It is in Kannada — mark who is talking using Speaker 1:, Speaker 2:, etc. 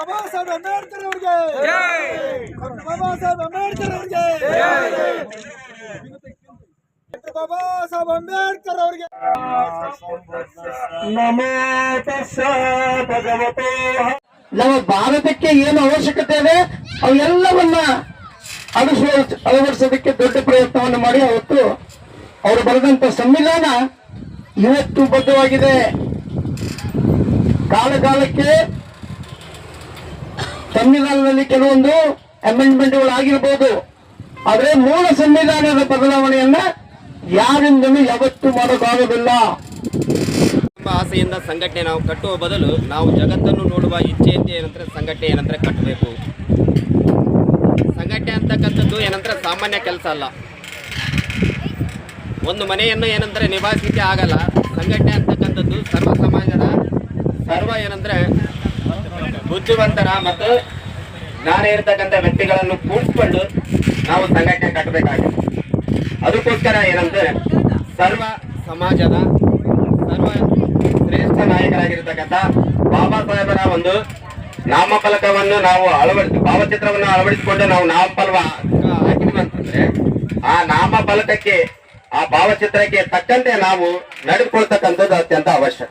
Speaker 1: ಬಾಬಾ ಸಾಹೇಬ್ ಅಂಬೇಡ್ಕರ್ ಅವರಿಗೆ. ಡಾಕ್ಟರ್ ಬಾಬಾ ಸಾಹೇಬ್ ಅಂಬೇಡ್ಕರ್ ಅವರಿಗೆ. ಡಾಕ್ಟರ್ ಬಾಬಾ ಸಾಹೇಬ್ ಅಂಬೇಡ್ಕರ್ ಅವರಿಗೆ.
Speaker 2: ನಮೋ ತಸ್ಸ ಭಗವತೋ
Speaker 3: ನಮ್ಮ ಭಾರತಕ್ಕೆ ಏನು ಅವಶ್ಯಕತೆ ಇದೆ ಅವೆಲ್ಲವನ್ನ ಅಳಿಸುವ ಅಳವಡಿಸೋದಕ್ಕೆ ದೊಡ್ಡ ಪ್ರಯತ್ನವನ್ನು ಮಾಡಿ ಅವತ್ತು ಅವರು ಬರೆದಂತ ಸಂವಿಧಾನ ಇವತ್ತು ಬದ್ಧವಾಗಿದೆ. ಕಾಲ ಕಾಲಕ್ಕೆ ಸಂವಿಧಾನದಲ್ಲಿ ಕೆಲವೊಂದು ಅಮೆಂಡ್ಮೆಂಟ್ಗಳು ಆಗಿರ್ಬೋದು. ಆದರೆ ಮೂಲ ಸಂವಿಧಾನದ ಬದಲಾವಣೆಯನ್ನ ಯಾರಿಂದಲೂ ಯಾವತ್ತೂ ಮಾಡೋಕ್ಕಾಗೋದಿಲ್ಲ
Speaker 4: ಆಸೆಯಿಂದ ಸಂಘಟನೆ ನಾವು ಕಟ್ಟುವ ಬದಲು ನಾವು ಜಗತ್ತನ್ನು ನೋಡುವ ಇಚ್ಛೆಯಿಂದ ಏನಂದ್ರೆ ಸಂಘಟನೆ ಏನಂದ್ರೆ ಕಟ್ಟಬೇಕು. ಸಂಘಟನೆ ಅಂತಕ್ಕಂಥದ್ದು ಏನಂದ್ರೆ ಸಾಮಾನ್ಯ ಕೆಲಸ ಅಲ್ಲ. ಒಂದು ಮನೆಯನ್ನು ಏನಂದ್ರೆ ನಿಭಾಯಿಸಲಿಕ್ಕೆ ಆಗಲ್ಲ. ಸಂಘಟನೆ ಅಂತಕ್ಕಂಥದ್ದು ಸರ್ವ ಸಮಾಜದ ಸರ್ವ ಏನಂದ್ರೆ ಬುದ್ಧಿವಂತರ ಮತ್ತು ಜ್ಞಾನ ಇರತಕ್ಕಂಥ ವ್ಯಕ್ತಿಗಳನ್ನು ಕೂಡಿಸ್ಕೊಂಡು ನಾವು ಸಂಘಟನೆ ಕಟ್ಟಬೇಕಾಗಿದೆ. ಅದಕ್ಕೋಸ್ಕರ ಏನಂದ್ರೆ ಸರ್ವ ಸಮಾಜದ ಸರ್ವ ಶ್ರೇಷ್ಠ ನಾಯಕರಾಗಿರ್ತಕ್ಕಂಥ ಬಾಬಾ ಸಾಹೇಬರ ಒಂದು ನಾಮಫಲಕವನ್ನು ನಾವು ಅಳವಡಿಸಿ, ಭಾವಚಿತ್ರವನ್ನು ಅಳವಡಿಸಿಕೊಂಡು ನಾವು ನಾಮಫಲ ಹಾಕಿದ್ವಿ ಅಂತಂದ್ರೆ ಆ ನಾಮಫಲಕಕ್ಕೆ, ಆ ಭಾವಚಿತ್ರಕ್ಕೆ ತಕ್ಕಂತೆ ನಾವು ನಡೆದುಕೊಳ್ತಕ್ಕಂಥದ್ದು ಅತ್ಯಂತ ಅವಶ್ಯಕ.